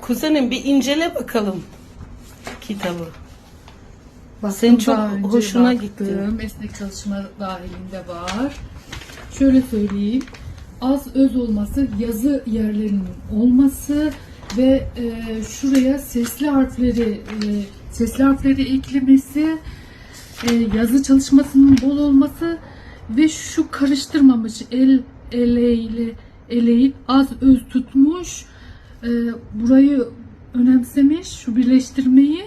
Kuzenim bir incele bakalım kitabı. Baktım, Senin çok daha önce hoşuna gitti. Esnek çalışma dahilinde var. Şöyle söyleyeyim. Az öz olması, yazı yerlerinin olması ve e, şuraya sesli harfleri e, sesli harfleri eklemesi, e, yazı çalışmasının bol olması ve şu karıştırmamış el eleyle eleyip az öz tutmuş e, burayı önemsemiş şu birleştirmeyi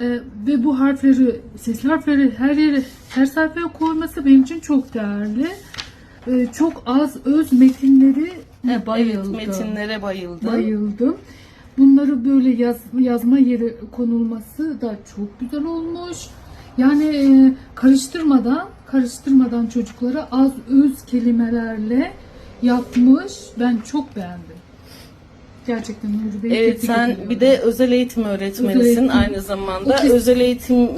e, ve bu harfleri sesli harfleri her yere her sayfaya koyması benim için çok değerli. E, çok az öz metinleri bayıldım. Evet metinlere bayıldım. Bayıldım. Bunları böyle yaz, yazma yeri konulması da çok güzel olmuş. Yani e, karıştırmadan karıştırmadan çocuklara az öz kelimelerle yapmış. Ben çok beğendim. Gerçekten Nuri Bey Evet tebrik sen ediyorum. bir de özel eğitim öğretmenisin Özel eğitim. aynı zamanda. Otist- Özel eğitimi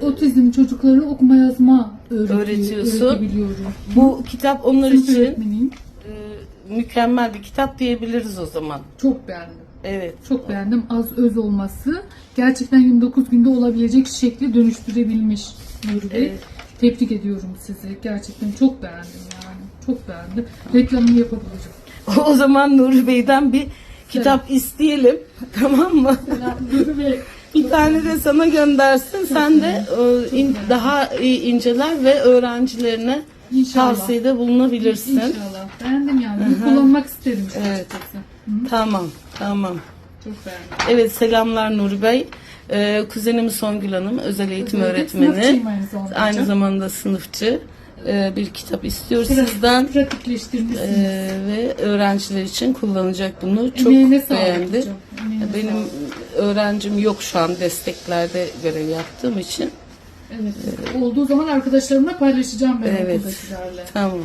otizm çocuklara okuma yazma öğretiyor, Öğretiyorsun. öğretebiliyorum. bu kitap onlar Sınıf için öğretmeniyim. e, mükemmel bir kitap diyebiliriz o zaman. Çok beğendim. Evet. Çok beğendim. Az öz olması. Gerçekten 29 günde olabilecek şekli dönüştürebilmiş Nuri Bey. Evet. Tebrik ediyorum sizi. Gerçekten çok beğendim yani. Çok beğendim. Reklamını yapabilirim. O zaman Nuri Bey'den bir kitap isteyelim. Tamam mı? Bir tane de sana göndersin. Sen de e, in- daha iyi inceler ve öğrencilerine İnşallah. tavsiyede bulunabilirsin. İnşallah. Beğendim yani. Kullanmak isterim. Evet. açıkçası. Tamam, tamam. Çok beğendim. Evet selamlar Nuri Bey. Ee, kuzenim Songül Hanım özel eğitim öğretmeni. sınıfçıyım aynı zamanda. Aynı zamanda sınıfçı. Ee, bir kitap istiyor Pratik- sizden Pratikleştirmişsiniz. Ee, ve öğrenciler için kullanacak bunu. Çok Emeğine beğendi. hocam. Emeğine Benim sağlık. öğrencim yok şu an desteklerde görev yaptığım için. Evet. Olduğu zaman arkadaşlarımla paylaşacağım ben Evet. okuldakilerle. Tamam.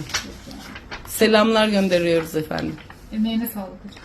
Selamlar gönderiyoruz efendim. Emeğine sağlık hocam.